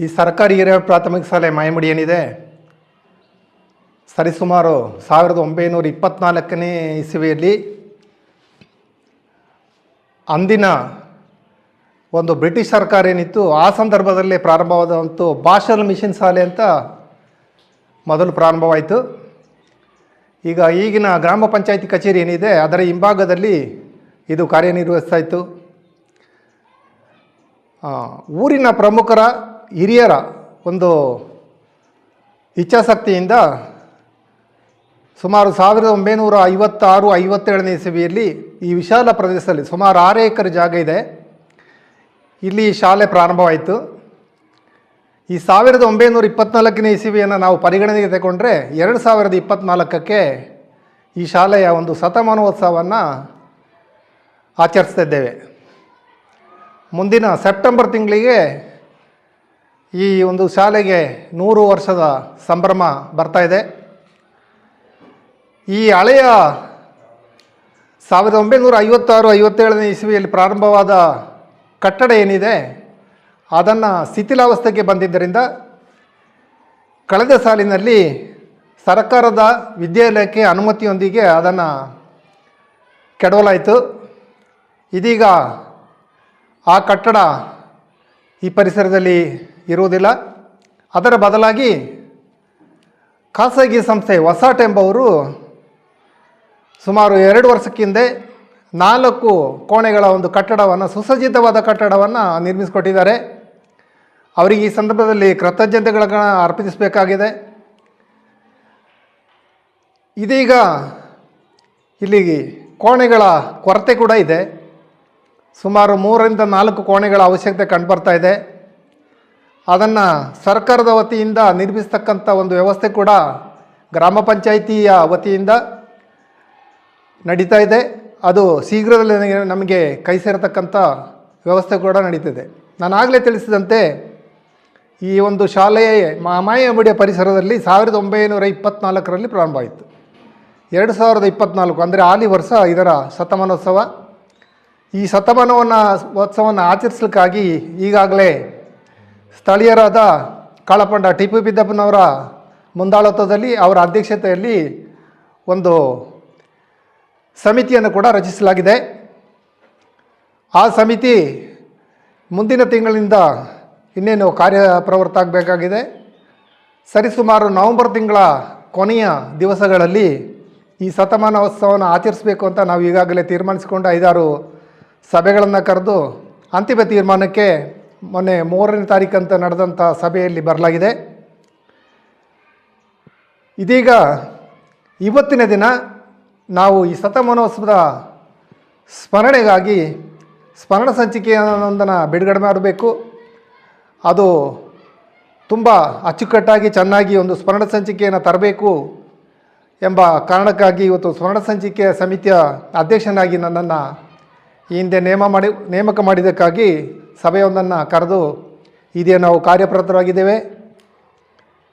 ಈ ಸರ್ಕಾರಿ ಹಿರಿಯ ಪ್ರಾಥಮಿಕ ಶಾಲೆ ಮಾಯಮಡಿ ಏನಿದೆ? ಸರಿಸುಮಾರು ಸಾವಿರದ ಒಂಬೈನೂರ ಇಪ್ಪತ್ತ್ನಾಲ್ಕನೇ ಇಸವಿಯಲ್ಲಿ ಅಂದಿನ ಒಂದು ಬ್ರಿಟಿಷ್ ಸರ್ಕಾರ ಏನಿತ್ತು, ಆ ಸಂದರ್ಭದಲ್ಲೇ ಪ್ರಾರಂಭವಾದಂಥ ಭಾಷಲ್ ಮಿಷನ್ ಶಾಲೆ ಅಂತ ಮೊದಲು ಪ್ರಾರಂಭವಾಯಿತು. ಈಗ ಈಗಿನ ಗ್ರಾಮ ಪಂಚಾಯತಿ ಕಚೇರಿ ಏನಿದೆ, ಅದರ ಹಿಂಭಾಗದಲ್ಲಿ ಇದು ಕಾರ್ಯನಿರ್ವಹಿಸ್ತಾ ಇತ್ತು. ಊರಿನ ಪ್ರಮುಖರ ಹಿರಿಯರ ಒಂದು ಇಚ್ಛಾಶಕ್ತಿಯಿಂದ ಸುಮಾರು ಸಾವಿರದ ಒಂಬೈನೂರ ಐವತ್ತಾರು ಐವತ್ತೇಳನೇ ಇಸವಿಯಲ್ಲಿ ಈ ವಿಶಾಲ ಪ್ರದೇಶದಲ್ಲಿ ಸುಮಾರು ಆರು ಎಕರೆ ಜಾಗ ಇದೆ. ಇಲ್ಲಿ ಶಾಲೆ ಪ್ರಾರಂಭವಾಯಿತು. ಈ ಸಾವಿರದ ಒಂಬೈನೂರ ಇಪ್ಪತ್ನಾಲ್ಕನೇ ಇಸವಿಯನ್ನು ನಾವು ಪರಿಗಣನೆಗೆ ತಗೊಂಡ್ರೆ ಎರಡು ಸಾವಿರದ ಇಪ್ಪತ್ನಾಲ್ಕಕ್ಕೆ ಈ ಶಾಲೆಯ ಒಂದು ಶತಮಾನೋತ್ಸವವನ್ನು ಆಚರಿಸ್ತಿದ್ದೇವೆ ಮುಂದಿನ ಸೆಪ್ಟೆಂಬರ್ ತಿಂಗಳಿಗೆ ಈ ಒಂದು ಶಾಲೆಗೆ ನೂರು ವರ್ಷದ ಸಂಭ್ರಮ ಬರ್ತಾ ಇದೆ. ಈ ಹಳೆಯ ಸಾವಿರದ ಒಂಬೈನೂರ ಐವತ್ತಾರು, ಐವತ್ತೇಳನೇ ಇಸವಿಯಲ್ಲಿ ಪ್ರಾರಂಭವಾದ ಕಟ್ಟಡ ಏನಿದೆ, ಅದನ್ನು ಶಿಥಿಲಾವಸ್ಥೆಗೆ ಬಂದಿದ್ದರಿಂದ ಕಳೆದ ಸಾಲಿನಲ್ಲಿ ಸರ್ಕಾರದ ವಿದ್ಯಾಲಯಕ್ಕೆ ಅನುಮತಿಯೊಂದಿಗೆ ಅದನ್ನು ಕೆಡವಲಾಯಿತು. ಇದೀಗ ಆ ಕಟ್ಟಡ ಈ ಪರಿಸರದಲ್ಲಿ ಇರುವುದಿಲ್ಲ. ಅದರ ಬದಲಾಗಿ ಖಾಸಗಿ ಸಂಸ್ಥೆ ಹೊಸಾಟ್ ಎಂಬವರು ಸುಮಾರು ಎರಡು ವರ್ಷಕ್ಕಿಂದೆ ನಾಲ್ಕು ಕೋಣೆಗಳ ಒಂದು ಕಟ್ಟಡವನ್ನು, ಸುಸಜ್ಜಿತವಾದ ಕಟ್ಟಡವನ್ನು ನಿರ್ಮಿಸಿಕೊಟ್ಟಿದ್ದಾರೆ. ಅವರಿಗೆ ಈ ಸಂದರ್ಭದಲ್ಲಿ ಕೃತಜ್ಞತೆಗಳನ್ನು ಅರ್ಪಿಸಬೇಕಾಗಿದೆ. ಇದೀಗ ಇಲ್ಲಿ ಕೋಣೆಗಳ ಕೊರತೆ ಕೂಡ ಇದೆ. ಸುಮಾರು ಮೂರರಿಂದ ನಾಲ್ಕು ಕೋಣೆಗಳ ಅವಶ್ಯಕತೆ ಕಂಡುಬರ್ತಾ ಇದೆ. ಅದನ್ನು ಸರ್ಕಾರದ ವತಿಯಿಂದ ನಿರ್ಮಿಸ್ತಕ್ಕಂಥ ಒಂದು ವ್ಯವಸ್ಥೆ ಕೂಡ ಗ್ರಾಮ ಪಂಚಾಯಿತಿಯ ವತಿಯಿಂದ ನಡೀತಾ ಇದೆ. ಅದು ಶೀಘ್ರದಲ್ಲೇ ನಮಗೆ ಕೈ ಸೇರತಕ್ಕಂಥ ವ್ಯವಸ್ಥೆ ಕೂಡ ನಡೀತಿದೆ. ನಾನು ಆಗಲೇ ತಿಳಿಸಿದಂತೆ ಈ ಒಂದು ಶಾಲೆಯ ಮಾಯಾಮುಡಿಯ ಪರಿಸರದಲ್ಲಿ ಸಾವಿರದ ಒಂಬೈನೂರ ಇಪ್ಪತ್ತ್ನಾಲ್ಕರಲ್ಲಿ ಪ್ರಾರಂಭ ಆಯಿತು ಎರಡು ಸಾವಿರದ ಇಪ್ಪತ್ತ್ನಾಲ್ಕು ಅಂದರೆ ಆಲಿ ವರ್ಷ ಇದರ ಶತಮಾನೋತ್ಸವ. ಈ ಶತಮಾನವನ್ನು ಉತ್ಸವವನ್ನು ಆಚರಿಸಲಿಕ್ಕಾಗಿ ಈಗಾಗಲೇ ಸ್ಥಳೀಯರಾದ ಕಾಳಪಂಡ ಟಿಪ್ಪು ಬಿದ್ದಪ್ಪನವರ ಮುಂದಾಳತ್ವದಲ್ಲಿ ಅವರ ಅಧ್ಯಕ್ಷತೆಯಲ್ಲಿ ಒಂದು ಸಮಿತಿಯನ್ನು ಕೂಡ ರಚಿಸಲಾಗಿದೆ. ಆ ಸಮಿತಿ ಮುಂದಿನ ತಿಂಗಳಿಂದ ಇನ್ನೇನು ಕಾರ್ಯಪ್ರವೃತ್ತ ಆಗಬೇಕಾಗಿದೆ? ಸರಿಸುಮಾರು ನವೆಂಬರ್ ತಿಂಗಳ ಕೊನೆಯ ದಿವಸಗಳಲ್ಲಿ ಈ ಶತಮಾನೋತ್ಸವವನ್ನು ಆಚರಿಸಬೇಕು ಅಂತ ನಾವು ಈಗಾಗಲೇ ತೀರ್ಮಾನಿಸಿಕೊಂಡು ಐದಾರು ಸಭೆಗಳನ್ನು ಕರೆದು ಅಂತಿಮ ತೀರ್ಮಾನಕ್ಕೆ ಮೊನ್ನೆ ಮೂರನೇ ತಾರೀಕಂತ ನಡೆದಂಥ ಸಭೆಯಲ್ಲಿ ಬರಲಾಗಿದೆ. ಇದೀಗ ಇವತ್ತಿನ ದಿನ ನಾವು ಈ ಶತಮಾನೋತ್ಸವದ ಸ್ಮರಣೆಗಾಗಿ ಸ್ಮರಣ ಸಂಚಿಕೆಯೊಂದನ್ನು ಬಿಡುಗಡೆ ಮಾಡಬೇಕು. ಅದು ತುಂಬ ಅಚ್ಚುಕಟ್ಟಾಗಿ ಚೆನ್ನಾಗಿ ಒಂದು ಸ್ಮರಣ ಸಂಚಿಕೆಯನ್ನು ತರಬೇಕು ಎಂಬ ಕಾರಣಕ್ಕಾಗಿ ಇವತ್ತು ಸ್ಮರಣ ಸಂಚಿಕೆಯ ಸಮಿತಿಯ ಅಧ್ಯಕ್ಷನಾಗಿ ನನ್ನನ್ನು ಈ ಹಿಂದೆ ನೇಮ ಮಾಡಿ ನೇಮಕ ಮಾಡಿದ್ದಕ್ಕಾಗಿ ಸಭೆಯೊಂದನ್ನು ಕರೆದು ಇದೇ ನಾವು ಕಾರ್ಯಪ್ರತರಾಗಿದ್ದೇವೆ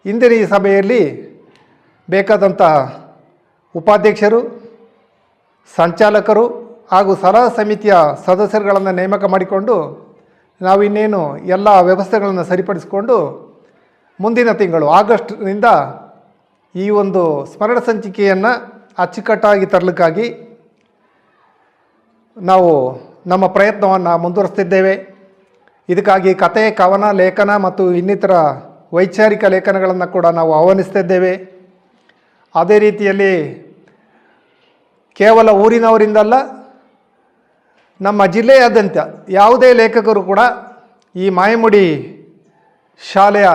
ಇಂದಿನ ಈ ಸಭೆಯಲ್ಲಿ ಬೇಕಾದಂಥ ಉಪಾಧ್ಯಕ್ಷರು, ಸಂಚಾಲಕರು ಹಾಗೂ ಸಲಹಾ ಸಮಿತಿಯ ಸದಸ್ಯರುಗಳನ್ನು ನೇಮಕ ಮಾಡಿಕೊಂಡು ನಾವು ಇನ್ನೇನು ಎಲ್ಲ ವ್ಯವಸ್ಥೆಗಳನ್ನು ಸರಿಪಡಿಸಿಕೊಂಡು ಮುಂದಿನ ತಿಂಗಳು ಆಗಸ್ಟ್ನಿಂದ ಈ ಒಂದು ಸ್ಮರಣ ಸಂಚಿಕೆಯನ್ನು ಅಚ್ಚುಕಟ್ಟಾಗಿ ತರಲಿಕ್ಕಾಗಿ ನಾವು ನಮ್ಮ ಪ್ರಯತ್ನವನ್ನು ಮುಂದುವರಿಸ್ತಿದ್ದೇವೆ. ಇದಕ್ಕಾಗಿ ಕತೆ, ಕವನ, ಲೇಖನ ಮತ್ತು ಇನ್ನಿತರ ವೈಚಾರಿಕ ಲೇಖನಗಳನ್ನು ಕೂಡ ನಾವು ಆಹ್ವಾನಿಸ್ತಿದ್ದೇವೆ. ಅದೇ ರೀತಿಯಲ್ಲಿ ಕೇವಲ ಊರಿನವರಿಂದಲ್ಲ, ನಮ್ಮ ಜಿಲ್ಲೆಯಾದ್ಯಂತ ಯಾವುದೇ ಲೇಖಕರು ಕೂಡ ಈ ಮಾಯಮುಡಿ ಶಾಲೆಯ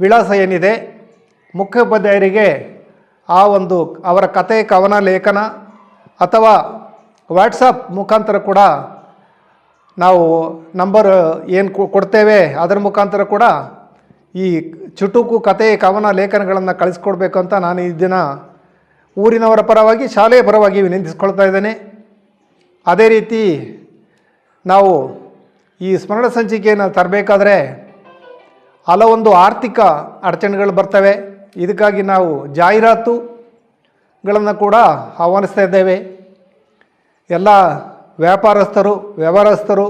ವಿಳಾಸ ಏನಿದೆ, ಮುಖ್ಯೋಪಾಧ್ಯಾಯರಿಗೆ ಆ ಒಂದು ಅವರ ಕತೆ, ಕವನ, ಲೇಖನ ಅಥವಾ ವಾಟ್ಸಪ್ ಮುಖಾಂತರ ಕೂಡ ನಾವು ನಂಬರ್ ಏನು ಕೊಡ್ತೇವೆ ಅದರ ಮುಖಾಂತರ ಕೂಡ ಈ ಚುಟುಕು ಕತೆ ಕವನ ಲೇಖನಗಳನ್ನು ಕಳಿಸ್ಕೊಡ್ಬೇಕು ಅಂತ ನಾನು ಈ ದಿನ ಊರಿನವರ ಪರವಾಗಿ, ಶಾಲೆಯ ಪರವಾಗಿ ವಿನಂತಿಸ್ಕೊಳ್ತಾ ಇದ್ದೇನೆ. ಅದೇ ರೀತಿ ನಾವು ಈ ಸ್ಮರಣ ಸಂಚಿಕೆಯನ್ನು ತರಬೇಕಾದ್ರೆ ಹಲವೊಂದು ಆರ್ಥಿಕ ಅಡಚಣೆಗಳು ಬರ್ತವೆ. ಇದಕ್ಕಾಗಿ ನಾವು ಜಾಹೀರಾತುಗಳನ್ನು ಕೂಡ ಆಹ್ವಾನಿಸ್ತಾ ಇದ್ದೇವೆ. ಎಲ್ಲ ವ್ಯಾಪಾರಸ್ಥರು, ವ್ಯವಹಾರಸ್ಥರು,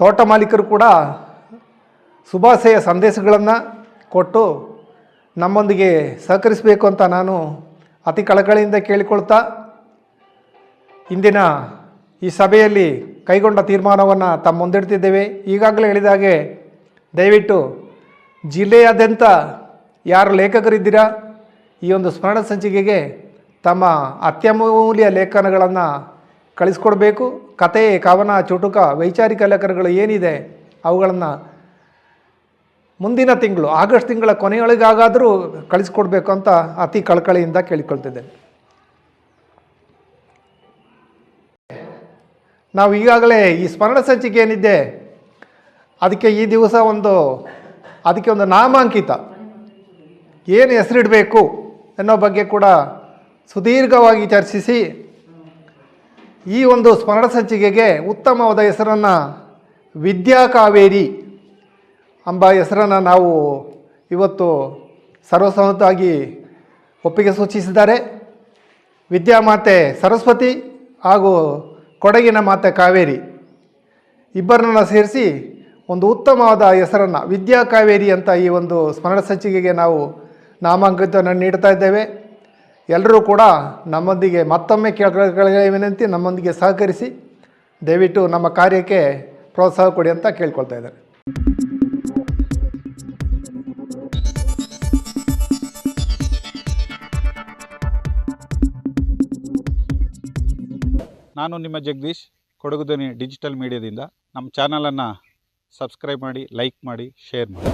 ತೋಟ ಮಾಲೀಕರು ಕೂಡ ಶುಭಾಶಯ ಸಂದೇಶಗಳನ್ನು ಕೊಟ್ಟು ನಮ್ಮೊಂದಿಗೆ ಸಹಕರಿಸಬೇಕು ಅಂತ ನಾನು ಅತಿ ಕಳಕಳಿಯಿಂದ ಕೇಳಿಕೊಳ್ತಾ ಇಂದಿನ ಈ ಸಭೆಯಲ್ಲಿ ಕೈಗೊಂಡ ತೀರ್ಮಾನವನ್ನು ತಮ್ಮ ಮುಂದಿಡ್ತಿದ್ದೇವೆ ಈಗಾಗಲೇ ಹೇಳಿದಾಗೆ ದಯವಿಟ್ಟು ಜಿಲ್ಲೆಯಾದ್ಯಂತ ಯಾರು ಲೇಖಕರಿದ್ದೀರಾ ಈ ಒಂದು ಸ್ಮರಣ ಸಂಚಿಕೆಗೆ ತಮ್ಮ ಅತ್ಯಮೂಲ್ಯ ಲೇಖನಗಳನ್ನು ಕಳಿಸ್ಕೊಡ್ಬೇಕು. ಕತೆ, ಕವನ, ಚುಟುಕ, ವೈಚಾರಿಕ ಲೇಖನಗಳು ಏನಿದೆ ಅವುಗಳನ್ನು ಮುಂದಿನ ತಿಂಗಳು, ಆಗಸ್ಟ್ ತಿಂಗಳ ಕೊನೆಯೊಳಗಾಗಾದರೂ ಕಳಿಸ್ಕೊಡ್ಬೇಕು ಅಂತ ಅತಿ ಕಳಕಳಿಯಿಂದ ಕೇಳಿಕೊಳ್ತಿದ್ದೇನೆ. ನಾವು ಈಗಾಗಲೇ ಈ ಸ್ಮರಣ ಸಂಚಿಕೆ ಏನಿದೆ, ಅದಕ್ಕೆ ಈ ದಿವಸ ಒಂದು, ಅದಕ್ಕೆ ಒಂದು ನಾಮಾಂಕಿತ. ಏನು ಹೆಸರಿಡಬೇಕು ಅನ್ನೋ ಬಗ್ಗೆ ಕೂಡ ಸುದೀರ್ಘವಾಗಿ ಚರ್ಚಿಸಿ ಈ ಒಂದು ಸ್ಮರಣ ಸಂಚಿಕೆಗೆ ಉತ್ತಮವಾದ ಹೆಸರನ್ನು ವಿದ್ಯಾ ಕಾವೇರಿ ಎಂಬ ಹೆಸರನ್ನು ನಾವು ಇವತ್ತು ಸರ್ವಸಮ್ಮತವಾಗಿ ಒಪ್ಪಿಗೆ ಸೂಚಿಸಿದ್ದಾರೆ. ವಿದ್ಯಾಮಾತೆ ಸರಸ್ವತಿ ಹಾಗೂ ಕೊಡಗಿನ ಮಾತೆ ಕಾವೇರಿ ಇಬ್ಬರನ್ನ ಸೇರಿಸಿ ಒಂದು ಉತ್ತಮವಾದ ಹೆಸರನ್ನು ವಿದ್ಯಾ ಕಾವೇರಿ ಅಂತ ಈ ಒಂದು ಸ್ಮರಣ ಸಂಚಿಕೆಗೆ ನಾವು ನಾಮಾಂಕಿತವನ್ನು ನೀಡ್ತಾ ಇದ್ದೇವೆ. ಎಲ್ಲರೂ ಕೂಡ ನಮ್ಮೊಂದಿಗೆ ಮತ್ತೊಮ್ಮೆ ಕೇಳ್ಕೊಳ್ಳೋ ವಿನಂತಿ ನಮ್ಮೊಂದಿಗೆ ಸಹಕರಿಸಿ ದಯವಿಟ್ಟು ನಮ್ಮ ಕಾರ್ಯಕ್ಕೆ ಪ್ರೋತ್ಸಾಹ ಕೊಡಿ ಅಂತ ಕೇಳ್ಕೊಳ್ತಾ ಇದ್ದಾರೆ. ನಾನು ನಿಮ್ಮ ಜಗದೀಶ್ ಕೊಡಗುದನಿ ಡಿಜಿಟಲ್ ಮೀಡಿಯಾದಿಂದ. ನಮ್ಮ ಚಾನಲನ್ನು ಸಬ್ಸ್ಕ್ರೈಬ್ ಮಾಡಿ, ಲೈಕ್ ಮಾಡಿ, ಶೇರ್ ಮಾಡಿ.